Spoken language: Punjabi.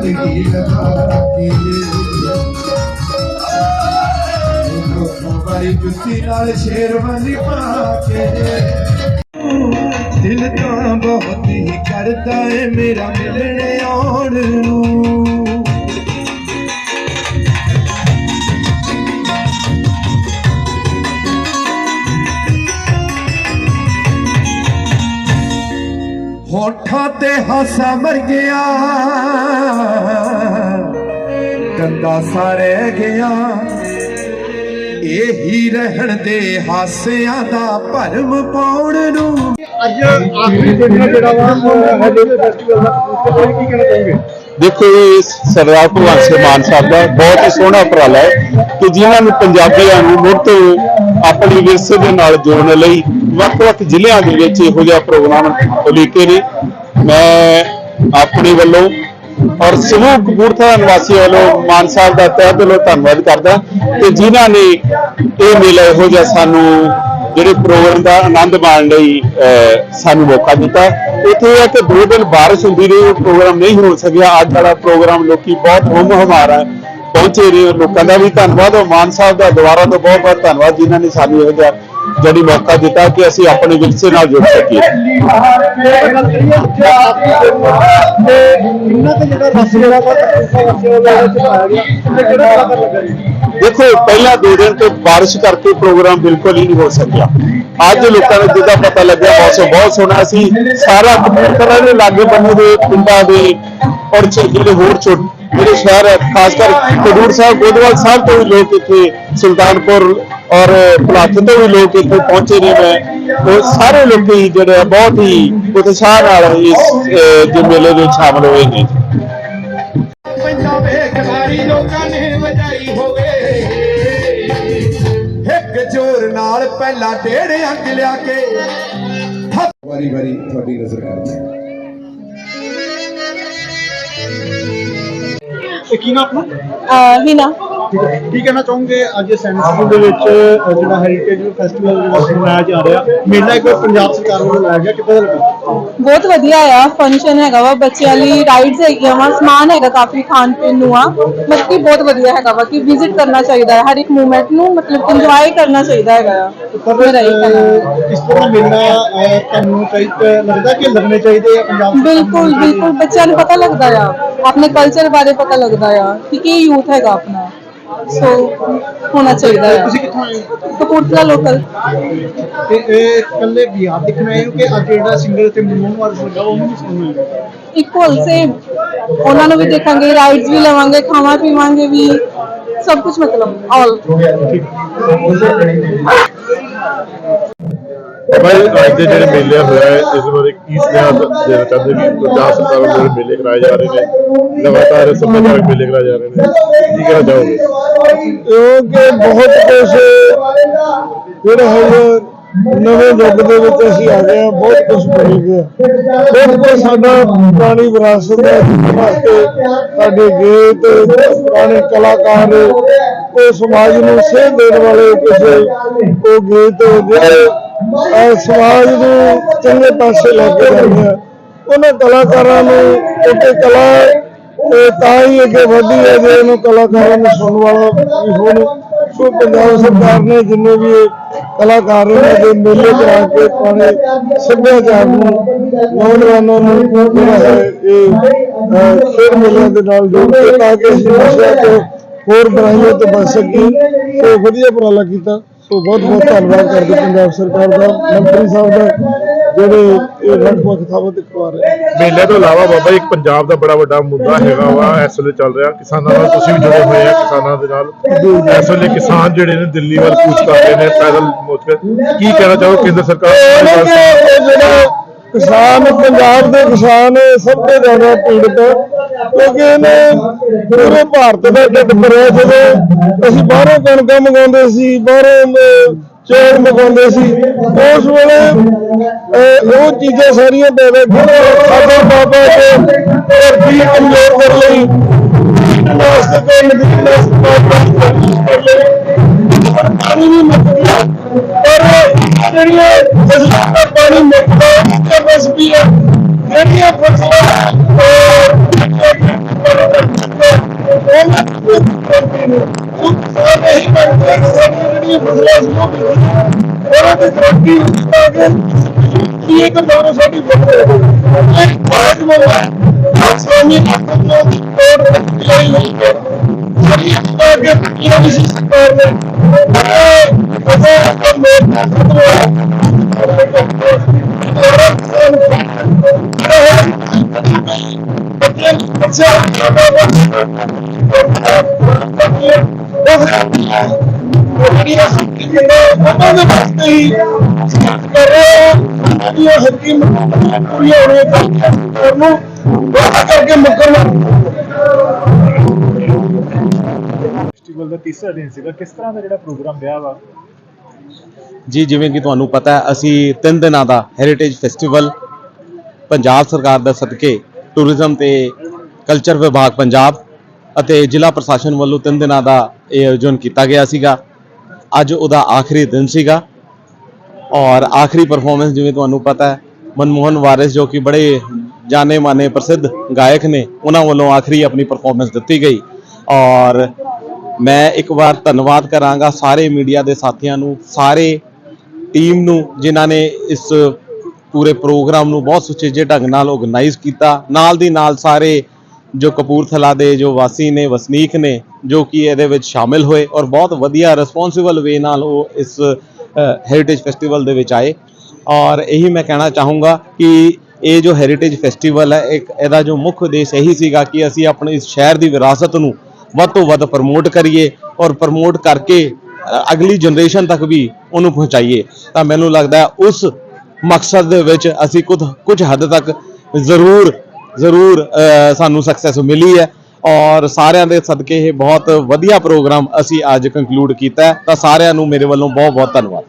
ਜ਼ਿੰਦਗੀ ਲਗਾ ਕੇ ਵਾਲੀ ਜੁੱਤੀ ਨਾਲ ਸ਼ੇਰਵਾਨੀ ਪਾ ਕੇ ਦਿਲ ਤਾਂ ਬਹੁਤ ਹੀ ਕਰਦਾ ਏ ਮੇਰਾ ਮਿਲਣ ਆਉਣ ਨੂੰ ਹੋਠਾਂ ਤੇ ਹਾਸਾ ਮਰ ਗਿਆ। ਕੰਦਾ ਸਾਰੇ ਗਿਆ। ਇਹੀ ਰਹਿਣ ਦੇ ਹਾਸਿਆਂ ਦਾ ਭਰਮ ਪਾਉਣ ਨੂੰ। ਅੱਜ ਆਖਰੀ ਦਿਨ ਹੈ ਜਿਹੜਾ ਵਾ ਹਜੇ ਫੈਸਟੀਵਲ ਦਾ ਤੁਸੀਂ ਕੀ ਕਹਿਣਾ ਚਾਹੋਗੇ? ਦੇਖੋ ਇਹ ਸਰਦਾਰ ਭਗਵੰਤ ਸਿੰਘ ਮਾਨ ਸਾਹਿਬ ਦਾ ਬਹੁਤ ਹੀ ਸੋਹਣਾ ਉਪਰਾਲਾ ਹੈ ਕਿ ਜਿਨ੍ਹਾਂ ਨੂੰ ਪੰਜਾਬੀਆਂ ਨੂੰ ਮੁੜ ਤੋਂ ਆਪਣੀ ਵਿਰਸੇ ਦੇ ਨਾਲ ਜੋੜਨ ਲਈ ਵੱਖ-ਵੱਖ ਜ਼ਿਲ੍ਹਿਆਂ ਦੇ ਵਿੱਚ ਇਹੋ ਜਿਹਾ ਪ੍ਰੋਗਰਾਮ ਉਲੀਕੇ ਨੇ। ਮੈਂ ਆਪਣੇ ਵੱਲੋਂ ਔਰ ਸਮੂਹ ਕਪੂਰਥਲਾ ਨਿਵਾਸੀ ਵੱਲੋਂ ਮਾਨ ਸਾਹਿਬ ਦਾ ਤਹਿ ਦਿਲੋਂ ਧੰਨਵਾਦ ਕਰਦਾ ਤੇ ਜਿਨ੍ਹਾਂ ਨੇ ਇਹ ਮੇਲਾ ਇਹੋ ਜਿਹਾ ਸਾਨੂੰ ਜਿਹੜੇ ਪ੍ਰੋਗਰਾਮ ਦਾ ਆਨੰਦ ਮਾਣ ਲਈ ਅਹ, ਸਾਨੂੰ ਮੌਕਾ ਦਿੱਤਾ। ਇੱਥੇ ਇਹ ਹੈ ਕਿ ਦੋ ਦਿਨ ਬਾਰਿਸ਼ ਹੁੰਦੀ ਰਹੀ ਉਹ ਪ੍ਰੋਗਰਾਮ ਨਹੀਂ ਹੋ ਸਕਿਆ। ਅੱਜ ਵਾਲਾ ਪ੍ਰੋਗਰਾਮ ਲੋਕੀ ਬਹੁਤ ਹੁਮ ਹਮਾਰਾ ਪਹੁੰਚੇ ਨੇ ਲੋਕਾਂ ਦਾ ਵੀ ਧੰਨਵਾਦ। ਔਰ ਮਾਨ ਸਾਹਿਬ ਦਾ ਦੁਬਾਰਾ ਤੋਂ ਬਹੁਤ ਬਹੁਤ ਧੰਨਵਾਦ ਜਿਨ੍ਹਾਂ ਨੇ ਸਾਨੂੰ ਇਹੋ ਜਿਹਾ ਜਿਹੜੀ ਮੌਕਾ ਦਿੱਤਾ ਕਿ ਅਸੀਂ ਆਪਣੇ ਵਿਰਸੇ ਨਾਲ ਜੁੜ ਸਕੀਏ। ਦੇਖੋ, ਪਹਿਲਾਂ ਦੋ ਦਿਨ ਤੋਂ ਬਾਰਿਸ਼ ਕਰਕੇ ਪ੍ਰੋਗਰਾਮ ਬਿਲਕੁਲ ਹੀ ਨਹੀਂ ਹੋ ਸਕਿਆ। ਅੱਜ ਲੋਕਾਂ ਨੂੰ ਜਿੱਦਾਂ ਪਤਾ ਲੱਗਿਆ, ਮੌਸਮ ਬਹੁਤ ਸੋਹਣਾ ਸੀ ਸਾਰਾ ਕਪੂਰਥਲਾ ਦੇ ਲਾਗੇ ਬੰਨੇ ਦੇ ਪਿੰਡਾਂ ਦੇ ਔਰ ਜਿਹੜੇ ਹੋਰ ਛੋਟ ਜਿਹੜੇ ਸ਼ਹਿਰ ਹੈ, ਖਾਸ ਕਰ ਖਡੂਰ ਸਾਹਿਬ, ਗੋਦਵਾਲ ਸਾਹਿਬ ਤੋਂ ਵੀ ਲੋਕ ਇੱਥੇ ਸੁਲਤਾਨਪੁਰ ਔਰ ਭਲਾਥ ਤੋਂ ਵੀ ਲੋਕ ਇੱਥੇ ਪਹੁੰਚੇ ਨੇ ਮੈਂ। ਉਹ ਸਾਰੇ ਲੋਕੀ ਜਿਹੜੇ ਆ ਬਹੁਤ ਹੀ ਉਤਸ਼ਾਹ ਨਾਲ ਇਸ ਜੇ ਮੇਲੇ ਵਿੱਚ ਸ਼ਾਮਲ ਹੋਏ ਨੇ। ਪੰਜਾਬੇ ਖਿਡਾਰੀ ਲੋਕਾਂ ਨੇ ਵਜਾਈ ਹੋਵੇ। ਇੱਕ ਜੋਰ ਨਾਲ ਪਹਿਲਾ ਡੇਢ ਅੰਕ ਲਿਆ ਕੇ। ਵਾਰੀ ਵਾਰੀ ਤੁਹਾਡੀ ਨਜ਼ਰ ਕਰਦੇ ਇਹ ਕੀ ਨਾ ਆਪਣਾ ਕੀ ਕਹਿਣਾ ਚਾਹੋਗੇ ਅੱਜ ਸਕੂਲ ਦੇ ਵਿੱਚ ਜਿਹੜਾ ਹੈਰੀਟੇਜ ਫੈਸਟੀਵਲ ਜਿਹੜਾ ਮਨਾਇਆ ਜਾ ਰਿਹਾ ਮੇਲਾ ਇੱਕ ਪੰਜਾਬ ਸਰਕਾਰ ਵੱਲੋਂ ਲਾਇਆ ਗਿਆ ਕਿੱਦਾਂ ਦਾ ਲੱਗਾ ਬਹੁਤ ਵਧੀਆ ਆ ਫੰਕਸ਼ਨ ਹੈਗਾ ਵਾ ਬੱਚਿਆਂ ਲਈ ਰਾਈਡਸ ਹੈਗੀਆਂ ਵਾ ਸਮਾਨ ਹੈਗਾ ਕਾਫੀ ਖਾਣ ਪੀਣ ਨੂੰ ਆ ਮਤਲਬ ਕਿ ਬਹੁਤ ਵਧੀਆ ਹੈਗਾ ਵਾ ਕਿ ਵਿਜ਼ਿਟ ਕਰਨਾ ਚਾਹੀਦਾ ਹੈ ਹਰ ਇੱਕ ਮੂਵਮੈਂਟ ਨੂੰ ਮਤਲਬ ਇੰਜੋਏ ਕਰਨਾ ਚਾਹੀਦਾ ਹੈਗਾ ਆ ਪਰ ਇਸ ਤਰ੍ਹਾਂ ਮੇਲਾ ਤੁਹਾਨੂੰ ਚਾਹੀਦਾ ਲੱਗਦਾ ਕਿ ਲੱਗਣੇ ਚਾਹੀਦੇ ਆ ਪੰਜਾਬ? ਬਿਲਕੁਲ ਬਿਲਕੁਲ ਬੱਚਿਆਂ ਨੂੰ ਪਤਾ ਲੱਗਦਾ ਆ ਆਪਣੇ ਕਲਚਰ ਬਾਰੇ ਪਤਾ ਲੱਗਦਾ ਆ ਕਿ ਕੀ ਯੂਥ ਹੈਗਾ ਆਪਣਾ। ਸੋ ਹੋਣਾ ਚਾਹੀਦਾ ਹੈ। ਤੁਸੀਂ ਕਿੱਥੋਂ ਆਏ ਹੋ? ਕਪੂਰਥਲਾ ਲੋਕਲ ਤੇ ਇਹ ਇਕੱਲੇ ਬਿਹਾਰ ਦੇਖਣ ਆਏ ਹੋ ਕਿ ਅੱਜ ਜਿਹੜਾ ਸਿੰਗਰ ਤੇ ਮਨਮੋਹਨ ਵਾਰਿਸ ਲੱਗਾ ਉਹਨੂੰ ਵੀ ਸੁਣਨਾ ਹੈ ਇਕੁਅਲ ਸੇ ਉਹਨਾਂ ਨੂੰ ਵੀ ਦੇਖਾਂਗੇ ਰਾਈਡਸ ਵੀ ਲਵਾਂਗੇ ਖਾਵਾਂ ਪੀਵਾਂਗੇ ਵੀ ਸਭ ਕੁਝ ਮਤਲਬ ਆਲ ਭਾਈ, ਅੱਜ ਦੇ ਜਿਹੜੇ ਮੇਲੇ ਹੋਇਆ ਹੈ ਇਸ ਬਾਰੇ ਕੀ ਸੁਨੇਹਾ ਦੇਣਾ ਚਾਹੁੰਦੇ ਕਿ ਪੰਜਾਬ ਸਰਕਾਰ ਵੱਲੋਂ ਜਿਹੜੇ ਮੇਲੇ ਕਰਾਏ ਜਾ ਰਹੇ ਨੇ, ਲਗਾਤਾਰ ਸੱਭਿਆਚਾਰਕ ਮੇਲੇ ਕਰਾਏ ਜਾ ਰਹੇ ਨੇ, ਕੀ ਕਹਿਣਾ ਚਾਹੋਗੇ? ਕਿਉਂਕਿ ਬਹੁਤ ਕੁਝ ਜਿਹੜਾ ਹੁਣ ਨਵੇਂ ਯੁੱਗ ਦੇ ਵਿੱਚ ਅਸੀਂ ਆ ਗਏ ਹਾਂ, ਬਹੁਤ ਕੁਝ ਬਣ ਗਿਆ ਬਹੁਤ ਕੁਝ ਸਾਡਾ ਪੁਰਾਣੀ ਵਿਰਾਸਤ ਹੈ ਵਾਸਤੇ ਸਾਡੇ ਗੀਤ, ਪੁਰਾਣੇ ਕਲਾਕਾਰ, ਉਹ ਸਮਾਜ ਨੂੰ ਸੇਧ ਦੇਣ ਵਾਲੇ ਕਿਸੇ ਉਹ ਗੀਤ ਜਿਹੜੇ ਅਹ ਸਮਾਜ ਨੂੰ ਚੰਗੇ ਪਾਸੇ ਲੈ ਕੇ ਜਾਂਦੇ ਆ। ਉਹਨਾਂ ਕਲਾਕਾਰਾਂ ਨੂੰ ਕਿਉਂਕਿ ਕਲਾ ਇਹ ਤਾਂ ਹੀ ਅੱਗੇ ਵਧੀ ਹੈ ਜੇ ਇਹਨੂੰ ਕਲਾਕਾਰਾਂ ਨੂੰ ਸੁਣਨ ਵਾਲਾ ਵੀ ਹੋਣ ਸੋ ਪੰਜਾਬ ਸਰਕਾਰ ਨੇ ਜਿੰਨੇ ਵੀ ਕਲਾਕਾਰ ਨੇ ਦੇ ਮੇਲੇ ਕਰਾ ਕੇ ਪੁਰਾਣੇ ਸੱਭਿਆਚਾਰ ਨੂੰ, ਨੌਜਵਾਨਾਂ ਨੂੰ ਜਿਹੜਾ ਹੈ ਇਹ ਖੇਡ ਮੇਲਿਆਂ ਦੇ ਨਾਲ ਜੋੜ ਕੇ ਤਾਂ ਕਿ ਨਸ਼ਿਆਂ ਤੋਂ ਹੋਰ ਬੁਰਾਈਆਂ ਤੋਂ ਬਚ ਸਕੀਏ। ਸੋ ਵਧੀਆ ਉਪਰਾਲਾ ਕੀਤਾ। ਸੋ ਬਹੁਤ ਬਹੁਤ ਧੰਨਵਾਦ ਕਰਦੇ ਪੰਜਾਬ ਸਰਕਾਰ ਦਾ ਮੰਤਰੀ ਸਾਹਿਬ ਦਾ ਜਿਹੜੇ ਇਹ ਵੱਖ ਥਾਵਾਂ ਤੇ ਕਰਵਾ ਰਹੇ ਨੇ। ਮੇਲੇ ਤੋਂ ਇਲਾਵਾ ਬਾਬਾ ਇੱਕ ਪੰਜਾਬ ਦਾ ਬੜਾ ਵੱਡਾ ਮੁੱਦਾ ਹੈਗਾ ਵਾ ਇਸ ਵੇਲੇ ਚੱਲ ਰਿਹਾ। ਕਿਸਾਨਾਂ ਨਾਲ ਤੁਸੀਂ ਵੀ ਜੁੜੇ ਹੋਏ ਆ ਕਿਸਾਨਾਂ ਦੇ ਨਾਲ। ਇਸ ਵੇਲੇ ਕਿਸਾਨ ਜਿਹੜੇ ਨੇ ਦਿੱਲੀ ਵੱਲ ਕੂਚ ਕਰ ਰਹੇ ਨੇ ਪੈਦਲ ਮੋਚ ਕੇ ਕਹਿਣਾ ਚਾਹੋ ਕੇਂਦਰ ਸਰਕਾਰ ਜਿਹੜੇ ਕਿਸਾਨ ਪੰਜਾਬ ਦੇ ਕਿਸਾਨ ਸਭ ਤੋਂ ਜ਼ਿਆਦਾ ਪੀੜਤ ਕਿਉਂਕਿ ਇਹਨੇ ਪੂਰੇ ਭਾਰਤ ਦਾ ਢਿੱਡ ਭਰਿਆ ਜਦੋਂ ਅਸੀਂ ਬਾਹਰੋਂ ਕਣਕਾਂ ਮੰਗਾਉਂਦੇ ਸੀ ਬਾਹਰੋਂ ਅਹ, ਚੌਲ ਮੰਗਾਉਂਦੇ ਸੀ ਉਸ ਵੇਲੇ ਉਹ ਚੀਜ਼ਾਂ ਸਾਰੀਆਂ ਪੈਦਾ ਕੀਤੀਆਂ। ਸਾਡੇ ਬਾਬਾ ਦੇ ਧਰਤੀ ਕਮਜ਼ੋਰ ਕਰ ਲਈ। ਵਾਸਤੇ ਕੋਈ ਨਦੀਨ ਵਾਸਤੇ ਕਰ ਲਈ। ਪਾਣੀ ਵੀ ਮੁੱਕ ਜਿਹੜੀਆਂ ਫਸਲਾਂ। ਦਾ ਪਾਣੀ ਮੁੱਕਦਾ ਉਹਦੀ ਐਮਐਸਪੀ ਹੈ ਜਿਹੜੀਆਂ ਫਸਲਾਂ ਉਹਨਾਂ ਦੀ ਤਰੱਕੀ ਆ ਕੇ ਕੀ ਇੱਕ ਦੌਰ ਸਾਡੀ ਬਣ ਰਹੀ ਹੈ ਇੱਕ ਬਾਅਦ ਮੋਬਾਈਲ ਸਵਾਮੀ ਭਗਤ ਨੂੰ ਤੋੜ ਲਈ ਹੋਈ ਹੈ। ਜਿਹੜੀ ਅੱਗੇ ਕੀ ਨਾ ਵਿਸ਼ੇਸ਼ ਕਾਰਨ ਹੈ ਖਤਮ ਹੋਇਆ ਕਰਕੇ ਮੁਕਰਮ ਫੈਸਟੀਵਲ ਦਾ ਤੀਸਰਾ ਦਿਨ ਸੀਗਾ ਕਿਸ ਤਰ੍ਹਾਂ ਦਾ ਜਿਹੜਾ ਪ੍ਰੋਗਰਾਮ ਰਿਹਾ ਵਾ ਜੀ, ਜਿਵੇਂ ਕਿ ਤੁਹਾਨੂੰ ਪਤਾ ਹੈ, ਅਸੀਂ ਤਿੰਨ ਦਿਨਾਂ ਦਾ ਹੈਰੀਟੇਜ ਫੈਸਟੀਵਲ ਪੰਜਾਬ ਸਰਕਾਰ ਦਾ ਸਦਕੇ ਟੂਰਿਜ਼ਮ ਤੇ ਕਲਚਰ ਵਿਭਾਗ ਪੰਜਾਬ ਅਤੇ ਜ਼ਿਲ੍ਹਾ ਪ੍ਰਸ਼ਾਸਨ ਵੱਲੋਂ ਤਿੰਨ ਦਿਨਾਂ ਦਾ ਇਹ ਆਯੋਜਨ ਕੀਤਾ ਗਿਆ ਸੀਗਾ। ਅੱਜ ਉਹਦਾ ਆਖਰੀ ਦਿਨ ਸੀਗਾ। ਔਰ ਆਖਰੀ ਪਰਫਾਰਮੈਂਸ ਜਿਵੇਂ ਤੁਹਾਨੂੰ ਪਤਾ ਹੈ, ਮਨਮੋਹਨ ਵਾਰਿਸ ਜੋ ਕਿ ਬੜੇ ਜਾਣੇ ਮਾਨੇ ਪ੍ਰਸਿੱਧ ਗਾਇਕ ਨੇ, ਉਹਨਾਂ ਵੱਲੋਂ ਆਖਰੀ ਆਪਣੀ ਪਰਫਾਰਮੈਂਸ ਦਿੱਤੀ ਗਈ। ਔਰ ਮੈਂ ਇੱਕ ਵਾਰ ਧੰਨਵਾਦ ਕਰਾਂਗਾ ਸਾਰੇ ਮੀਡੀਆ ਦੇ ਸਾਥੀਆਂ ਨੂੰ, ਸਾਰੇ ਟੀਮ ਨੂੰ, ਜਿਨ੍ਹਾਂ ਨੇ ਇਸ ਪੂਰੇ ਪ੍ਰੋਗਰਾਮ ਨੂੰ ਬਹੁਤ ਸੁਚੇਜੇ ਢੰਗ ਨਾਲ ਆਰਗੇਨਾਈਜ਼ ਕੀਤਾ। ਨਾਲ ਦੀ ਨਾਲ ਸਾਰੇ ਜੋ ਕਪੂਰਥਲਾ ਦੇ ਜੋ ਵਾਸੀ ਨੇ, ਵਸਨੀਕ ਨੇ, ਜੋ ਕਿ ਇਹਦੇ ਵਿੱਚ ਸ਼ਾਮਿਲ ਹੋਏ ਔਰ ਬਹੁਤ ਵਧੀਆ ਰਿਸਪੌਂਸਿਬਲ ਵੇ ਨਾਲ ਉਹ ਇਸ ਹੈਰੀਟੇਜ ਫੈਸਟੀਵਲ ਦੇ ਵਿੱਚ ਆਏ। ਔਰ ਇਹੀ ਮੈਂ ਕਹਿਣਾ ਚਾਹੂੰਗਾ ਕਿ ਇਹ ਜੋ ਹੈਰੀਟੇਜ ਫੈਸਟੀਵਲ ਹੈ, ਇੱਕ ਇਹਦਾ ਜੋ ਮੁੱਖ ਉਦੇਸ਼ ਇਹੀ ਸੀਗਾ ਕਿ ਅਸੀਂ ਆਪਣੇ ਇਸ ਸ਼ਹਿਰ ਦੀ ਵਿਰਾਸਤ ਨੂੰ ਵੱਧ ਤੋਂ ਵੱਧ ਪ੍ਰਮੋਟ ਕਰੀਏ ਔਰ ਪ੍ਰਮੋਟ ਕਰਕੇ ਅਗਲੀ ਜਨਰੇਸ਼ਨ ਤੱਕ ਵੀ ਉਹਨੂੰ ਪਹੁੰਚਾਈਏ, ਤਾਂ ਮੈਨੂੰ ਲੱਗਦਾ ਉਸ ਮਕਸਦ ਦੇ ਵਿੱਚ ਅਸੀਂ ਕੁਝ ਕੁਝ ਹੱਦ ਤੱਕ ਜ਼ਰੂਰ ਜ਼ਰੂਰ ਸਾਨੂੰ ਸਕਸੈਸ ਮਿਲੀ ਹੈ ਔਰ ਸਾਰਿਆਂ ਦੇ ਸਦਕੇ ਇਹ ਬਹੁਤ ਵਧੀਆ ਪ੍ਰੋਗਰਾਮ ਅਸੀਂ ਅੱਜ ਕੰਕਲੂਡ ਕੀਤਾ ਤਾਂ ਸਾਰਿਆਂ ਨੂੰ ਮੇਰੇ ਵੱਲੋਂ ਬਹੁਤ ਬਹੁਤ ਧੰਨਵਾਦ।